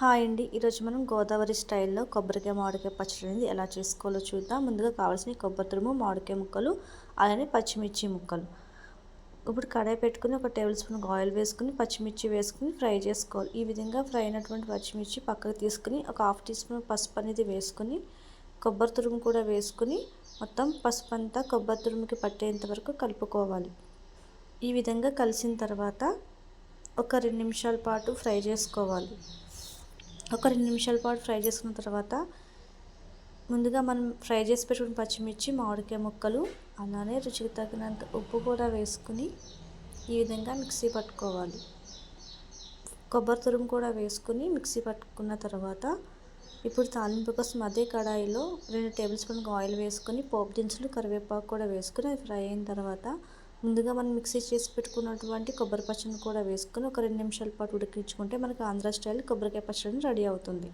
Hi అండి. ఈరోజు మనం గోదావరి స్టైల్లో కొబ్బరికాయ మామిడికాయ పచ్చడి అనేది ఎలా చేసుకోవాలో చూద్దాం. ముందుగా కావాల్సిన కొబ్బరి తురుము మామిడికాయ ముక్కలు అలానే పచ్చిమిర్చి ముక్కలు. ఇప్పుడు కడాయి పెట్టుకుని ఒక టేబుల్ స్పూన్ ఆయిల్ వేసుకుని పచ్చిమిర్చి వేసుకుని ఫ్రై చేసుకోవాలి. ఈ విధంగా ఫ్రై అయినటువంటి పచ్చిమిర్చి పక్కకు తీసుకుని ఒక హాఫ్ టీ స్పూన్ పసుపు అనేది వేసుకుని కొబ్బరి తురుము కూడా వేసుకుని మొత్తం పసుపు అంతా కొబ్బరి తురుముకి పట్టేంత వరకు కలుపుకోవాలి. ఈ విధంగా కలిసిన తర్వాత ఒక రెండు నిమిషాల పాటు ఫ్రై చేసుకోవాలి. ఒక రెండు నిమిషాల పాటు ఫ్రై చేసుకున్న తర్వాత ముందుగా మనం ఫ్రై చేసి పెట్టుకున్న పచ్చిమిర్చి మామిడికాయ ముక్కలు అలానే రుచికి తగినంత ఉప్పు కూడా వేసుకుని ఈ విధంగా మిక్సీ పట్టుకోవాలి. కొబ్బరి తురుము కూడా వేసుకుని మిక్సీ పట్టుకున్న తర్వాత ఇప్పుడు తాలింపు కోసం అదే కడాయిలో రెండు టేబుల్ స్పూన్ ఆయిల్ వేసుకొని పోపు దినుసులు కరివేపాకు కూడా వేసుకుని అది ఫ్రై అయిన తర్వాత ముందుగా మనం మిక్సీ చేసి పెట్టుకున్నటువంటి కొబ్బరి పచ్చడిని కూడా వేసుకొని ఒక రెండు నిమిషాల పాటు ఉడికించుకుంటే మనకు ఆంధ్ర స్టైల్ కొబ్బరికాయ పచ్చడి రెడీ అవుతుంది.